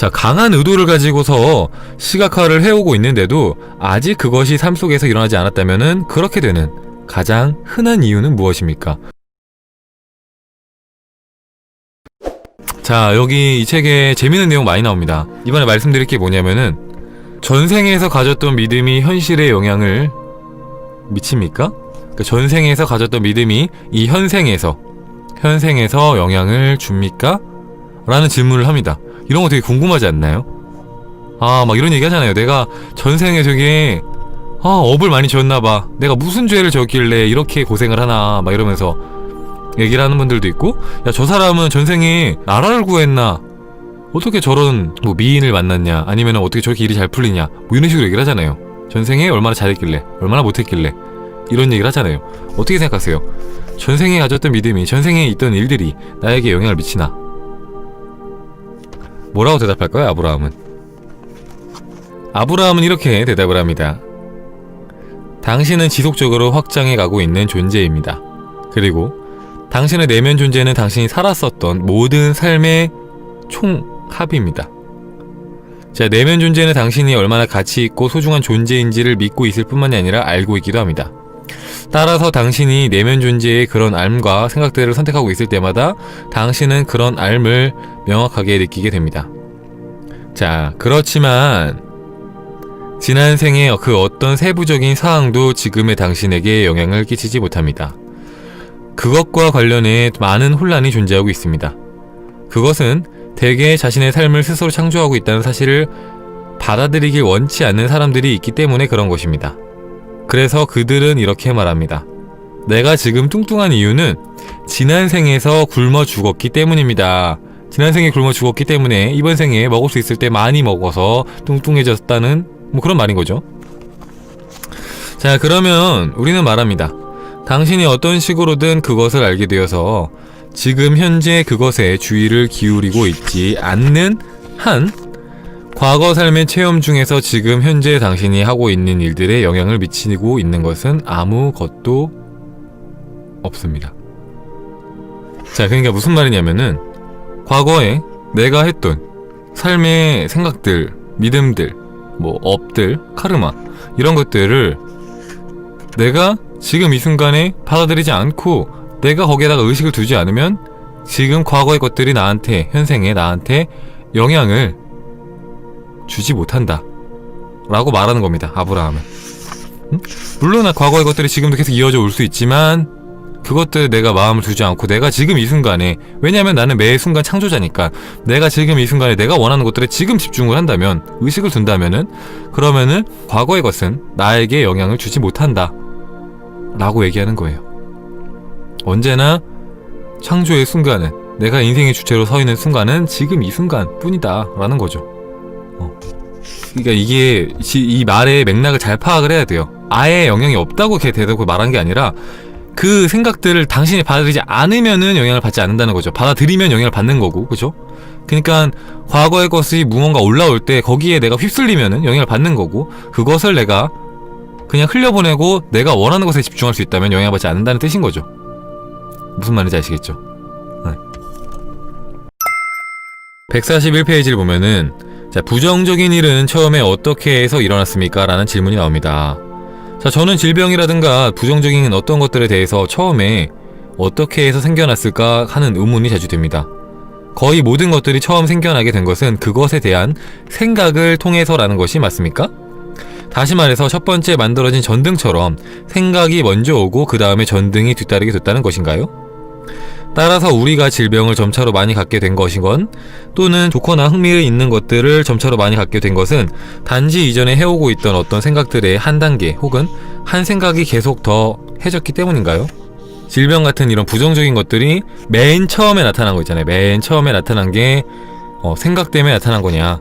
자, 강한 의도를 가지고서 시각화를 해오고 있는데도 아직 그것이 삶 속에서 일어나지 않았다면은 그렇게 되는 가장 흔한 이유는 무엇입니까? 자, 여기 이 책에 재밌는 내용 많이 나옵니다. 이번에 말씀드릴 게 뭐냐면은 전생에서 가졌던 믿음이 현실에 영향을 미칩니까? 그러니까 전생에서 가졌던 믿음이 이 현생에서 현생에서 영향을 줍니까? 라는 질문을 합니다. 이런 거 되게 궁금하지 않나요? 아, 막 이런 얘기 하잖아요. 내가 전생에 되게 아, 업을 많이 지었나 봐. 내가 무슨 죄를 지었길래 이렇게 고생을 하나 막 이러면서 얘기를 하는 분들도 있고 야, 저 사람은 전생에 나라를 구했나? 어떻게 저런 뭐 미인을 만났냐? 아니면 어떻게 저렇게 일이 잘 풀리냐? 뭐 이런 식으로 얘기를 하잖아요. 전생에 얼마나 잘했길래, 얼마나 못했길래 이런 얘기를 하잖아요. 어떻게 생각하세요? 전생에 가졌던 믿음이 전생에 있던 일들이 나에게 영향을 미치나? 뭐라고 대답할까요, 아브라함은? 아브라함은 이렇게 대답을 합니다. 당신은 지속적으로 확장해 가고 있는 존재입니다. 그리고 당신의 내면 존재는 당신이 살았었던 모든 삶의 총합입니다. 자, 내면 존재는 당신이 얼마나 가치 있고 소중한 존재인지를 믿고 있을 뿐만이 아니라 알고 있기도 합니다. 따라서 당신이 내면 존재의 그런 알과 생각들을 선택하고 있을 때마다 당신은 그런 알을 명확하게 느끼게 됩니다. 자, 그렇지만 지난 생의 그 어떤 세부적인 사항도 지금의 당신에게 영향을 끼치지 못합니다. 그것과 관련해 많은 혼란이 존재하고 있습니다. 그것은 대개 자신의 삶을 스스로 창조하고 있다는 사실을 받아들이길 원치 않는 사람들이 있기 때문에 그런 것입니다. 그래서 그들은 이렇게 말합니다. 내가 지금 뚱뚱한 이유는 지난 생에서 굶어 죽었기 때문입니다. 지난 생에 굶어 죽었기 때문에 이번 생에 먹을 수 있을 때 많이 먹어서 뚱뚱해졌다는 뭐 그런 말인 거죠. 자, 그러면 우리는 말합니다. 당신이 어떤 식으로든 그것을 알게 되어서 지금 현재 그것에 주의를 기울이고 있지 않는 한 과거 삶의 체험 중에서 지금 현재 당신이 하고 있는 일들에 영향을 미치고 있는 것은 아무것도 없습니다. 자, 그러니까 무슨 말이냐면은 과거에 내가 했던 삶의 생각들, 믿음들, 뭐 업들, 카르마 이런 것들을 내가 지금 이 순간에 받아들이지 않고 내가 거기에다가 의식을 두지 않으면 지금 과거의 것들이 나한테 현생에 나한테 영향을 주지 못한다. 라고 말하는 겁니다 아브라함은. 음? 물론 과거의 것들이 지금도 계속 이어져 올 수 있지만 그것들 내가 마음을 두지 않고 내가 지금 이 순간에 왜냐면 나는 매 순간 창조자니까 내가 지금 이 순간에 내가 원하는 것들에 지금 집중을 한다면 의식을 둔다면은 그러면은 과거의 것은 나에게 영향을 주지 못한다. 라고 얘기하는 거예요. 언제나 창조의 순간은 내가 인생의 주체로 서 있는 순간은 지금 이 순간 뿐이다. 라는 거죠 어. 그러니까 이게 지- 이 말의 맥락을 잘 파악을 해야 돼요 아예 영향이 없다고 이렇게 대놓고 말한 게 아니라 그 생각들을 당신이 받아들이지 않으면은 영향을 받지 않는다는 거죠. 받아들이면 영향을 받는 거고, 그죠? 그러니까 과거의 것이 무언가 올라올 때 거기에 내가 휩쓸리면은 영향을 받는 거고, 그것을 내가 그냥 흘려보내고 내가 원하는 것에 집중할 수 있다면 영향을 받지 않는다는 뜻인 거죠. 무슨 말인지 아시겠죠? 네. 141페이지를 보면은 자, 부정적인 일은 처음에 어떻게 해서 일어났습니까? 라는 질문이 나옵니다. 자, 저는 질병이라든가 부정적인 어떤 것들에 대해서 처음에 어떻게 해서 생겨났을까 하는 의문이 자주 됩니다. 거의 모든 것들이 처음 생겨나게 된 것은 그것에 대한 생각을 통해서라는 것이 맞습니까? 다시 말해서 첫 번째 만들어진 전등처럼 생각이 먼저 오고 그 다음에 전등이 뒤따르게 됐다는 것인가요? 따라서 우리가 질병을 점차로 많이 갖게 된 것이건 또는 좋거나 흥미를 있는 것들을 점차로 많이 갖게 된 것은 단지 이전에 해오고 있던 어떤 생각들의 한 단계 혹은 한 생각이 계속 더 해졌기 때문인가요? 질병 같은 이런 부정적인 것들이 맨 처음에 나타난 거 있잖아요. 맨 처음에 나타난 게 어, 생각 때문에 나타난 거냐.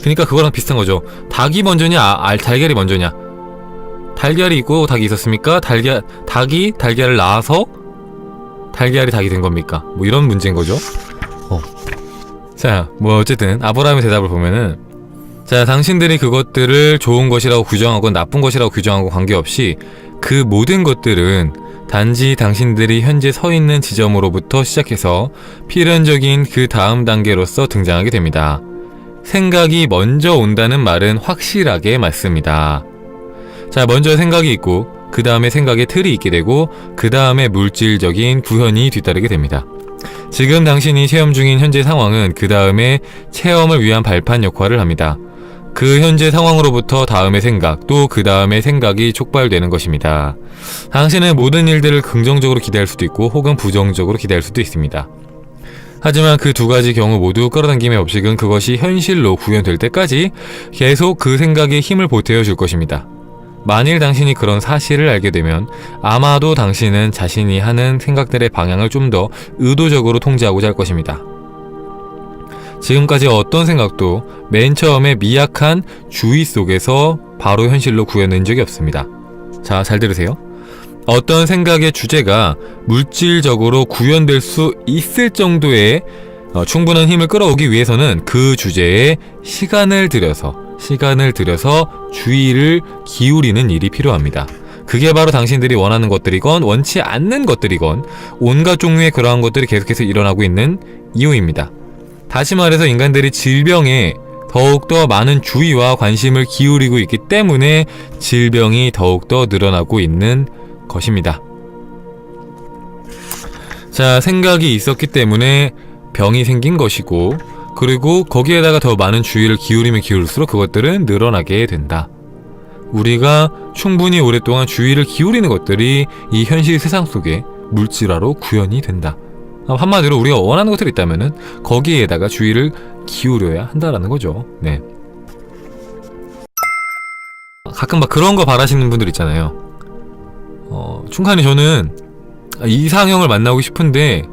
그러니까 그거랑 비슷한 거죠. 닭이 먼저냐, 아, 알, 달걀이 먼저냐. 달걀이 있고 닭이 있었습니까? 달걀, 닭이 달걀을 낳아서 달걀이 닭이 된 겁니까? 뭐 이런 문제인 거죠. 어. 자, 뭐 어쨌든 아브라함의 대답을 보면은 자, 당신들이 그것들을 좋은 것이라고 규정하고 나쁜 것이라고 규정하고 관계없이 그 모든 것들은 단지 당신들이 현재 서 있는 지점으로부터 시작해서 필연적인 그 다음 단계로서 등장하게 됩니다. 생각이 먼저 온다는 말은 확실하게 맞습니다. 자, 먼저 생각이 있고, 그 다음에 생각의 틀이 있게 되고, 그 다음에 물질적인 구현이 뒤따르게 됩니다. 지금 당신이 체험 중인 현재 상황은 그 다음에 체험을 위한 발판 역할을 합니다. 그 현재 상황으로부터 다음의 생각, 또 그 다음의 생각이 촉발되는 것입니다. 당신은 모든 일들을 긍정적으로 기대할 수도 있고, 혹은 부정적으로 기대할 수도 있습니다. 하지만 그 두 가지 경우 모두 끌어당김의 법칙은 그것이 현실로 구현될 때까지 계속 그 생각에 힘을 보태어 줄 것입니다. 만일 당신이 그런 사실을 알게 되면 아마도 당신은 자신이 하는 생각들의 방향을 좀 더 의도적으로 통제하고자 할 것입니다. 지금까지 어떤 생각도 맨 처음에 미약한 주의 속에서 바로 현실로 구현된 적이 없습니다. 자, 잘 들으세요. 어떤 생각의 주제가 물질적으로 구현될 수 있을 정도의 어, 충분한 힘을 끌어오기 위해서는 그 주제에 시간을 들여서 시간을 들여서 주의를 기울이는 일이 필요합니다. 그게 바로 당신들이 원하는 것들이건 원치 않는 것들이건 온갖 종류의 그러한 것들이 계속해서 일어나고 있는 이유입니다. 다시 말해서 인간들이 질병에 더욱더 많은 주의와 관심을 기울이고 있기 때문에 질병이 더욱더 늘어나고 있는 것입니다. 자, 생각이 있었기 때문에 병이 생긴 것이고, 그리고 거기에다가 더 많은 주의를 기울이면 기울일수록 그것들은 늘어나게 된다. 우리가 충분히 오랫동안 주의를 기울이는 것들이 이 현실 세상 속에 물질화로 구현이 된다. 한마디로 우리가 원하는 것들이 있다면은 거기에다가 주의를 기울여야 한다라는 거죠. 네. 가끔 막 그런 거 바라시는 분들 있잖아요. 어, 충칸이 저는 이상형을 만나고 싶은데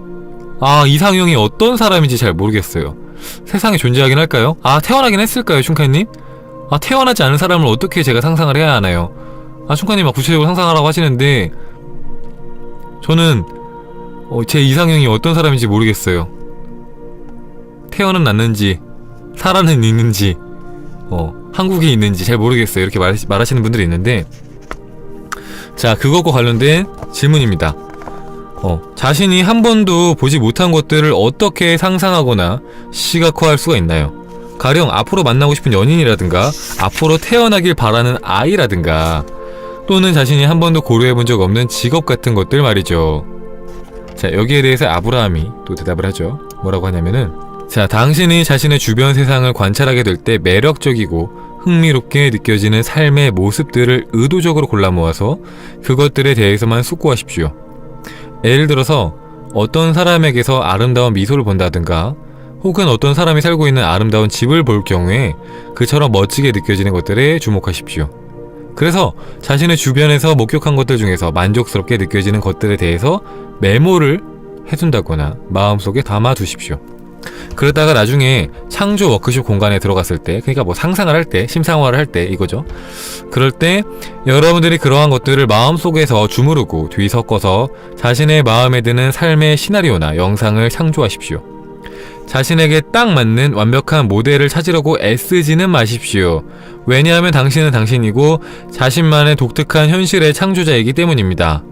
아 이상형이 어떤 사람인지 잘 모르겠어요. 세상에 존재하긴 할까요? 아 태어나긴 했을까요, 충칸님? 아 태어나지 않은 사람을 어떻게 제가 상상을 해야 하나요? 아 충칸님 막 구체적으로 상상하라고 하시는데 저는 어, 제 이상형이 어떤 사람인지 모르겠어요. 태어는 났는지 살아는 있는지 어, 한국에 있는지 잘 모르겠어요. 이렇게 말, 말하시는 분들이 있는데 자 그것과 관련된 질문입니다. 어, 자신이 한 번도 보지 못한 것들을 어떻게 상상하거나 시각화할 수가 있나요? 가령 앞으로 만나고 싶은 연인이라든가 앞으로 태어나길 바라는 아이라든가 또는 자신이 한 번도 고려해 본 적 없는 직업 같은 것들 말이죠. 자, 여기에 대해서 아브라함이 또 대답을 하죠. 뭐라고 하냐면은 자, 당신이 자신의 주변 세상을 관찰하게 될 때 매력적이고 흥미롭게 느껴지는 삶의 모습들을 의도적으로 골라 모아서 그것들에 대해서만 숙고하십시오. 예를 들어서 어떤 사람에게서 아름다운 미소를 본다든가 혹은 어떤 사람이 살고 있는 아름다운 집을 볼 경우에 그처럼 멋지게 느껴지는 것들에 주목하십시오. 그래서 자신의 주변에서 목격한 것들 중에서 만족스럽게 느껴지는 것들에 대해서 메모를 해둔다거나 마음속에 담아두십시오. 그러다가 나중에 창조 워크숍 공간에 들어갔을 때, 그러니까 뭐 상상을 할 때, 심상화를 할 때 이거죠. 그럴 때 여러분들이 그러한 것들을 마음속에서 주무르고 뒤섞어서 자신의 마음에 드는 삶의 시나리오나 영상을 창조하십시오. 자신에게 딱 맞는 완벽한 모델을 찾으려고 애쓰지는 마십시오. 왜냐하면 당신은 당신이고 자신만의 독특한 현실의 창조자이기 때문입니다.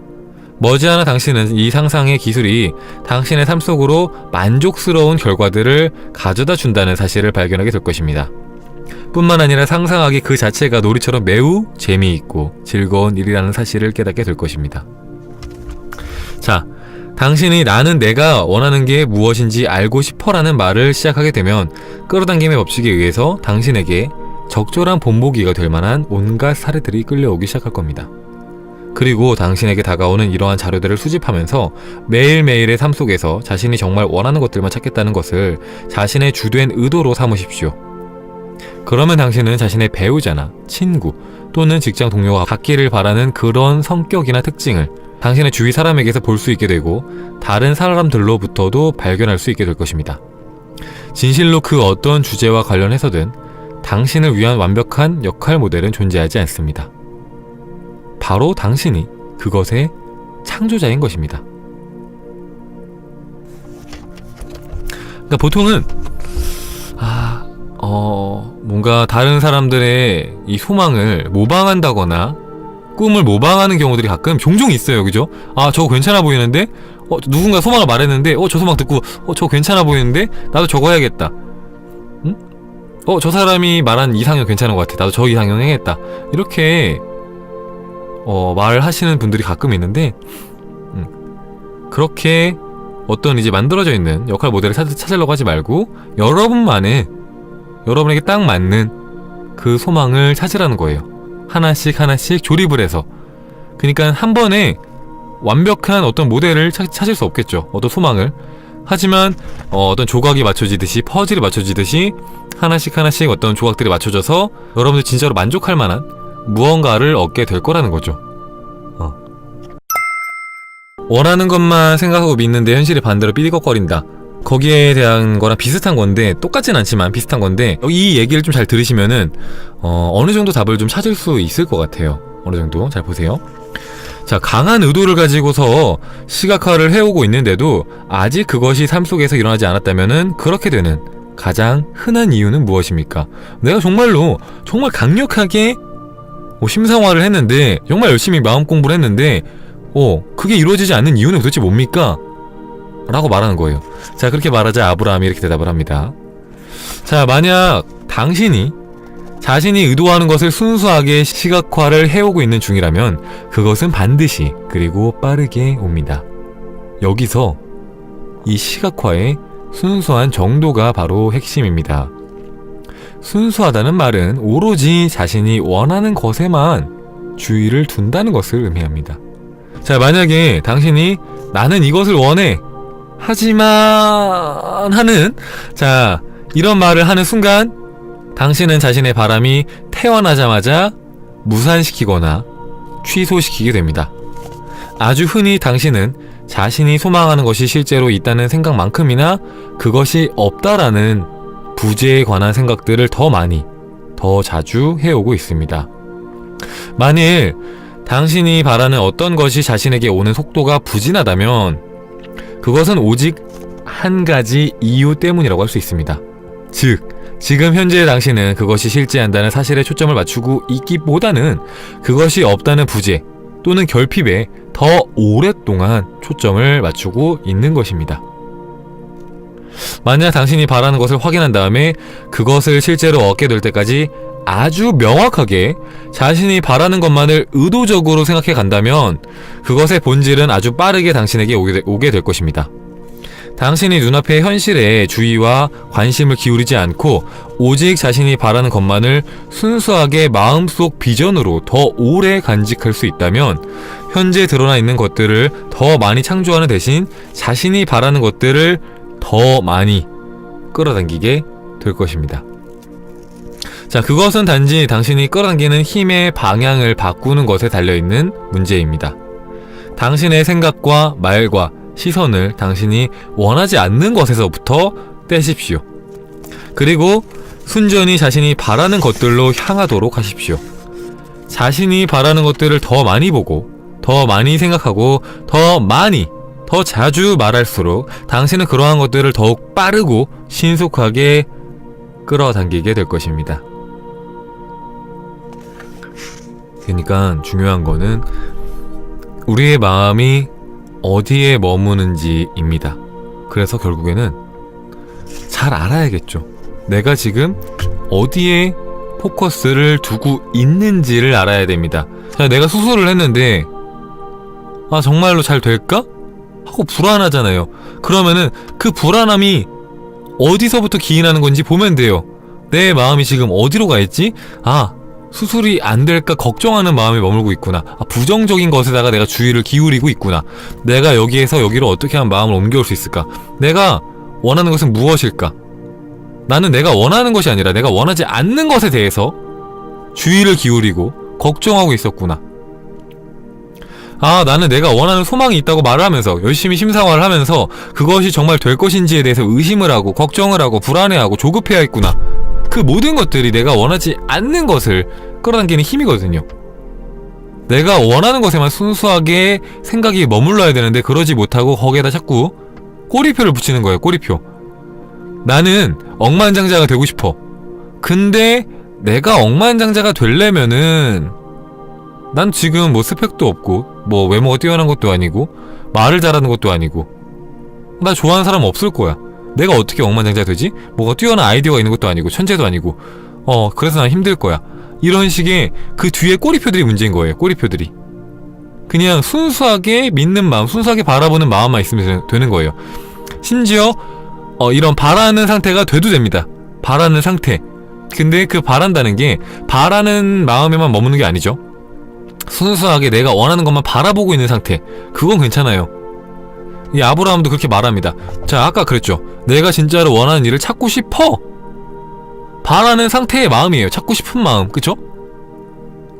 머지않아 당신은 이 상상의 기술이 당신의 삶 속으로 만족스러운 결과들을 가져다 준다는 사실을 발견하게 될 것입니다. 뿐만 아니라 상상하기 그 자체가 놀이처럼 매우 재미있고 즐거운 일이라는 사실을 깨닫게 될 것입니다. 자, 당신이 나는 내가 원하는 게 무엇인지 알고 싶어 라는 말을 시작하게 되면 끌어당김의 법칙에 의해서 당신에게 적절한 본보기가 될 만한 온갖 사례들이 끌려오기 시작할 겁니다. 그리고 당신에게 다가오는 이러한 자료들을 수집하면서 매일매일의 삶 속에서 자신이 정말 원하는 것들만 찾겠다는 것을 자신의 주된 의도로 삼으십시오. 그러면 당신은 자신의 배우자나 친구 또는 직장 동료가 갖기를 바라는 그런 성격이나 특징을 당신의 주위 사람에게서 볼 수 있게 되고 다른 사람들로부터도 발견할 수 있게 될 것입니다. 진실로 그 어떤 주제와 관련해서든 당신을 위한 완벽한 역할 모델은 존재하지 않습니다. 바로 당신이 그것의 창조자인 것입니다. 그러니까 보통은 아, 어, 뭔가 다른 사람들의 이 소망을 모방한다거나 꿈을 모방하는 경우들이 가끔 종종 있어요. 그죠? 아, 저거 괜찮아 보이는데? 어, 누군가 소망을 말했는데, 어, 저 소망 듣고, 어, 저거 괜찮아 보이는데? 나도 저거 해야겠다. 응? 어, 저 사람이 말한 이상형 괜찮은 것 같아. 나도 저 이상형 해야겠다. 이렇게, 어, 말하시는 분들이 가끔 있는데, 음, 그렇게 어떤 이제 만들어져 있는 역할 모델을 찾, 찾으려고 하지 말고, 여러분만의, 여러분에게 딱 맞는 그 소망을 찾으라는 거예요. 하나씩 하나씩 조립을 해서. 그러니까 한 번에 완벽한 어떤 모델을 찾, 찾을 수 없겠죠. 어떤 소망을. 하지만 어, 어떤 조각이 맞춰지듯이 퍼즐이 맞춰지듯이 하나씩 하나씩 어떤 조각들이 맞춰져서 여러분들 진짜로 만족할 만한 무언가를 얻게 될 거라는 거죠. 어. 원하는 것만 생각하고 믿는데 현실이 반대로 삐리걱거린다. 거기에 대한 거랑 비슷한 건데 똑같진 않지만 비슷한 건데 이 얘기를 좀 잘 들으시면은 어, 어느 정도 답을 좀 찾을 수 있을 것 같아요. 어느 정도 잘 보세요. 자, 강한 의도를 가지고서 시각화를 해오고 있는데도 아직 그것이 삶 속에서 일어나지 않았다면은 그렇게 되는 가장 흔한 이유는 무엇입니까? 내가 정말로 정말 강력하게 뭐 심상화를 했는데 정말 열심히 마음 공부를 했는데 어 그게 이루어지지 않는 이유는 도대체 뭡니까? 라고 말하는 거예요. 자 그렇게 말하자 아브라함이 이렇게 대답을 합니다. 자 만약 당신이 자신이 의도하는 것을 순수하게 시각화를 해오고 있는 중이라면 그것은 반드시 그리고 빠르게 옵니다. 여기서 이 시각화의 순수한 정도가 바로 핵심입니다. 순수하다는 말은 오로지 자신이 원하는 것에만 주의를 둔다는 것을 의미합니다. 자, 만약에 당신이 나는 이것을 원해. 하지만 하는 자, 이런 말을 하는 순간 당신은 자신의 바람이 태어나자마자 무산시키거나 취소시키게 됩니다. 아주 흔히 당신은 자신이 소망하는 것이 실제로 있다는 생각만큼이나 그것이 없다라는 부재에 관한 생각들을 더 많이, 더 자주 해오고 있습니다. 만일 당신이 바라는 어떤 것이 자신에게 오는 속도가 부진하다면 그것은 오직 한 가지 이유 때문이라고 할 수 있습니다. 즉, 지금 현재 당신은 그것이 실제한다는 사실에 초점을 맞추고 있기보다는 그것이 없다는 부재 또는 결핍에 더 오랫동안 초점을 맞추고 있는 것입니다. 만약 당신이 바라는 것을 확인한 다음에 그것을 실제로 얻게 될 때까지 아주 명확하게 자신이 바라는 것만을 의도적으로 생각해 간다면 그것의 본질은 아주 빠르게 당신에게 오게, 되- 오게 될 것입니다. 당신이 눈앞의 현실에 주의와 관심을 기울이지 않고 오직 자신이 바라는 것만을 순수하게 마음속 비전으로 더 오래 간직할 수 있다면 현재 드러나 있는 것들을 더 많이 창조하는 대신 자신이 바라는 것들을 더 많이 끌어당기게 될 것입니다. 자, 그것은 단지 당신이 끌어당기는 힘의 방향을 바꾸는 것에 달려있는 문제입니다. 당신의 생각과 말과 시선을 당신이 원하지 않는 것에서부터 떼십시오. 그리고 순전히 자신이 바라는 것들로 향하도록 하십시오. 자신이 바라는 것들을 더 많이 보고, 더 많이 생각하고, 더 많이, 더 자주 말할수록 당신은 그러한 것들을 더욱 빠르고 신속하게 끌어당기게 될 것입니다. 그러니까 중요한 거는 우리의 마음이 어디에 머무는지입니다. 그래서 결국에는 잘 알아야겠죠. 내가 지금 어디에 포커스를 두고 있는지를 알아야 됩니다. 자, 내가 수술을 했는데, 아, 정말로 잘 될까? 하고 불안하잖아요. 그러면은 그 불안함이 어디서부터 기인하는 건지 보면 돼요. 내 마음이 지금 어디로 가 있지? 아, 수술이 안 될까 걱정하는 마음이 머물고 있구나. 아, 부정적인 것에다가 내가 주의를 기울이고 있구나. 내가 여기에서 여기로 어떻게 하면 마음을 옮겨올 수 있을까? 내가 원하는 것은 무엇일까? 나는 내가 원하는 것이 아니라 내가 원하지 않는 것에 대해서 주의를 기울이고 걱정하고 있었구나. 아, 나는 내가 원하는 소망이 있다고 말을 하면서 열심히 심사화를 하면서 그것이 정말 될 것인지에 대해서 의심을 하고 걱정을 하고 불안해하고 조급해야 했구나. 그 모든 것들이 내가 원하지 않는 것을 끌어당기는 힘이거든요. 내가 원하는 것에만 순수하게 생각이 머물러야 되는데 그러지 못하고 거기에다 자꾸 꼬리표를 붙이는 거예요. 꼬리표. 나는 억만장자가 되고 싶어. 근데 내가 억만장자가 되려면은 난 지금 뭐 스펙도 없고 뭐 외모가 뛰어난 것도 아니고 말을 잘하는 것도 아니고. 나 좋아하는 사람 없을 거야. 내가 어떻게 억만장자가 되지? 뭐가 뛰어난 아이디어가 있는 것도 아니고 천재도 아니고. 어 그래서 난 힘들 거야. 이런 식의 그 뒤에 꼬리표들이 문제인 거예요 꼬리표들이. 그냥 순수하게 믿는 마음 순수하게 바라보는 마음만 있으면 되는 거예요. 심지어 어, 이런 바라는 상태가 돼도 됩니다. 바라는 상태. 근데 그 바란다는 게 바라는 마음에만 머무는 게 아니죠 순수하게 내가 원하는 것만 바라보고 있는 상태. 그건 괜찮아요. 이 아브라함도 그렇게 말합니다. 자 아까 그랬죠. 내가 진짜로 원하는 일을 찾고 싶어. 바라는 상태의 마음이에요. 찾고 싶은 마음. 그쵸?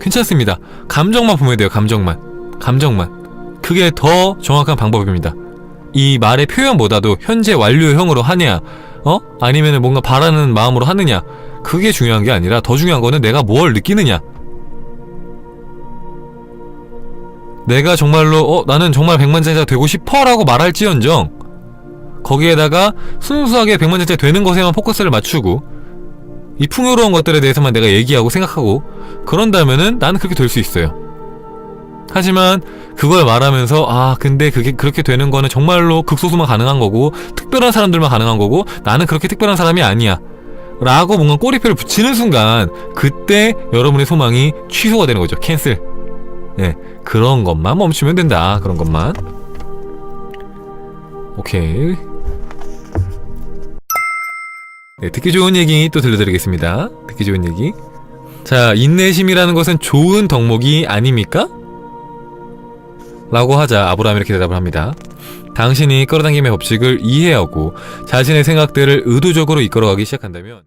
괜찮습니다. 감정만 보면 돼요 감정만. 감정만. 그게 더 정확한 방법입니다. 이 말의 표현보다도 현재 완료형으로 하냐 어? 아니면 뭔가 바라는 마음으로 하느냐 그게 중요한 게 아니라 더 중요한 거는 내가 뭘 느끼느냐 내가 정말로 어 나는 정말 백만장자가 되고 싶어라고 말할지언정 거기에다가 순수하게 백만장자 되는 것에만 포커스를 맞추고 이 풍요로운 것들에 대해서만 내가 얘기하고 생각하고 그런다면은 나는 그렇게 될 수 있어요. 하지만 그걸 말하면서 아 근데 그게 그렇게 되는 거는 정말로 극소수만 가능한 거고 특별한 사람들만 가능한 거고 나는 그렇게 특별한 사람이 아니야. 라고 뭔가 꼬리표를 붙이는 순간 그때 여러분의 소망이 취소가 되는 거죠. 캔슬. 네, 그런 것만 멈추면 된다. 그런 것만. 오케이. 네, 듣기 좋은 얘기 또 들려드리겠습니다. 듣기 좋은 얘기. 자, 인내심이라는 것은 좋은 덕목이 아닙니까? 라고 하자 아브라함이 이렇게 대답을 합니다. 당신이 끌어당김의 법칙을 이해하고 자신의 생각들을 의도적으로 이끌어가기 시작한다면